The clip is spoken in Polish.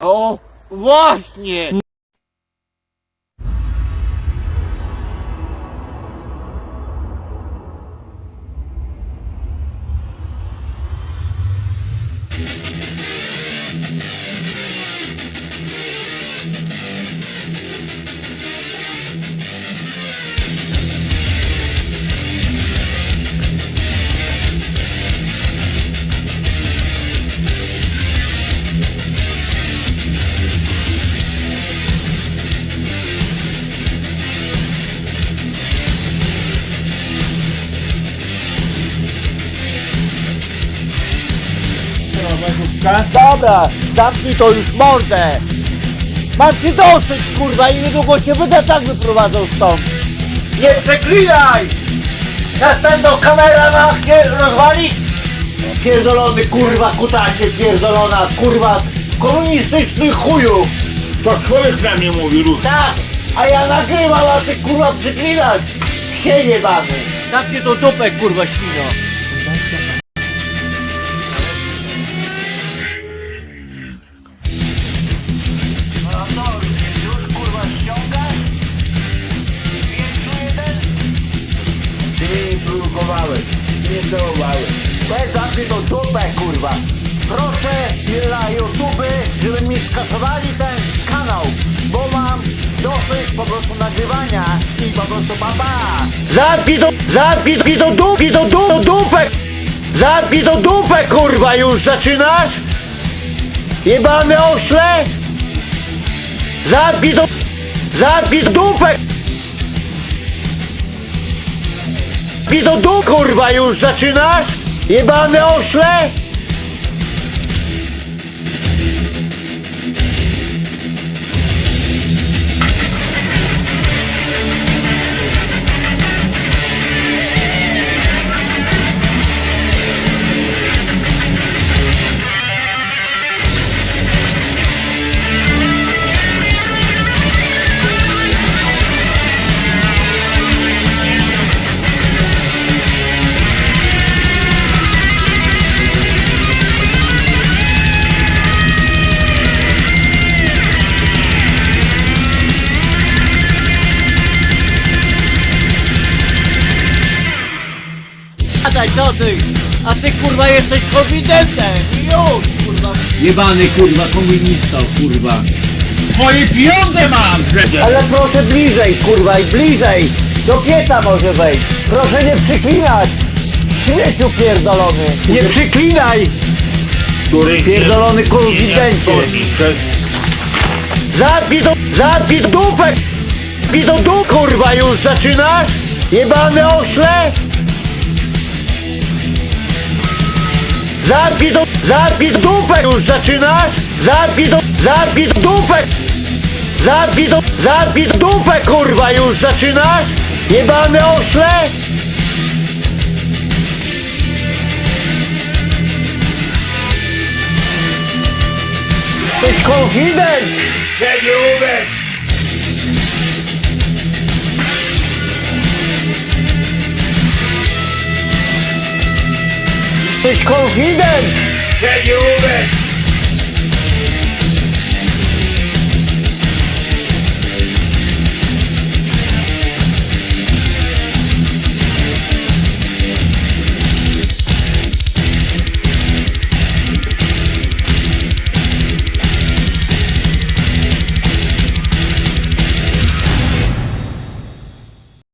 О, власне! Dobra, zamknij to już mordę! Mam ci dosyć, kurwa, i niedługo się będę tak wyprowadzał stąd! Nie przeklinaj! Następną kamerę ma się rozwalić! Pierdolony, kurwa, kutasie, pierdolona, kurwa, komunistyczny chuju! To człowiek na mnie mówi, Rus. Tak, a ja nagrywam, a ty, kurwa, przyklinasz! Psie jebany! Zamknij to dupę, kurwa, świno! No zdołowałeś. Weź dupę, kurwa. Proszę na YouTube, żeby mi skasowali ten kanał, bo mam dosyć po prostu nagrywania i po prostu baba. Zamknij to, zamknij to dupę, to du, dupę! Zamknij to dupę, kurwa, już zaczynasz? Jebany ośle! Zamknij to, zamknij to dupę! To du, kurwa, już zaczynasz? Jebany ośle! Gadaj, co ty? A ty kurwa jesteś konfidentem! Już, kurwa! Jebany kurwa komunista, kurwa. Twoje pieniądze mam przecież! Ale proszę bliżej, kurwa, i bliżej! Do pieta może wejść! Proszę nie przyklinać! Śmieciu pierdolony! Nie przyklinaj! Który Pierdolony konfidencie! Zabij do, zabij do dupę! Zabij do du, kurwa, już zaczynasz? Jebany ośle! Zabij do, zabij dupę, już zaczynasz? Zabij do, zabij dupę! Zabij do, zabij dupę, kurwa, już zaczynasz? Jebany ośle! Jesteś konfident! Przegiłubek! Jesteś konfident! Przegiłubek!